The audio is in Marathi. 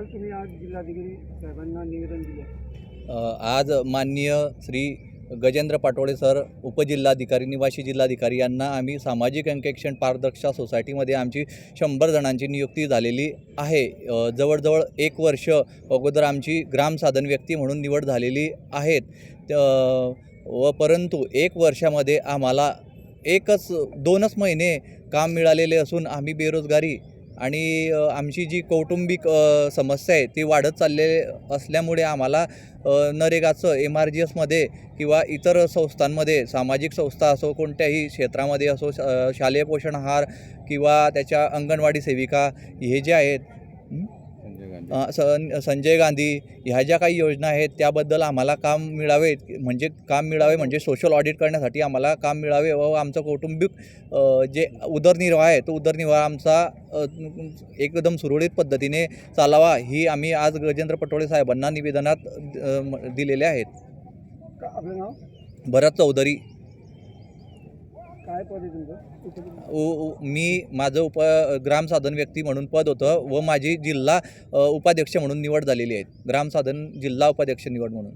सांगाल तुम्ही आज जिल्हाधिकारी साहेबांना निवेदन दिले. आज माननीय श्री गजेंद्र पाटोळे सर उपजिल्हाधिकारी निवासी जिल्हाधिकारी यांना आम्ही सामाजिक अंकेक्षण पारदर्शा सोसायटीमध्ये आमची शंभर जणांची नियुक्ती झालेली आहे. जवळजवळ एक वर्ष अगोदर आमची ग्रामसाधन व्यक्ती म्हणून निवड झालेली आहेत. त- व परंतु एक वर्षामध्ये आम्हाला एकच दोनच महिने काम मिळालेले असून आम्ही बेरोजगारी आणि आमची जी कौटुंबिक समस्या आहे ती वाढत चालले असल्यामुळे आम्हाला नरेगाचं एम आर जी एसमध्ये किंवा इतर संस्थांमध्ये सामाजिक संस्था असो कोणत्याही क्षेत्रामध्ये असो शालेय पोषण आहार किंवा त्याच्या अंगणवाडी सेविका हे जे आहेत सन संजय गांधी ह्या ज्या काही योजना आहेत त्याबद्दल आम्हाला काम मिळावे म्हणजे काम मिळावे म्हणजे सोशल ऑडिट करण्यासाठी आम्हाला काम मिळावे. व आमचं कौटुंबिक जे उदरनिर्वाह आहे तो उदरनिर्वाह आमचा एकदम सुरळीत पद्धतीने चालावा ही आम्ही आज गजेंद्र पटोळे साहेबांना निवेदनात दिलेले आहेत. भरत चौधरी. काय पद आहे तुमचं? उपजिल्हा उ- उ- मी माझं उप ग्रामसाधन व्यक्ती म्हणून पद होतं व माझी जिल्हा अ, उपाध्यक्ष म्हणून निवड झालेली आहे. ग्रामसाधन जिल्हा उपाध्यक्ष निवड म्हणून.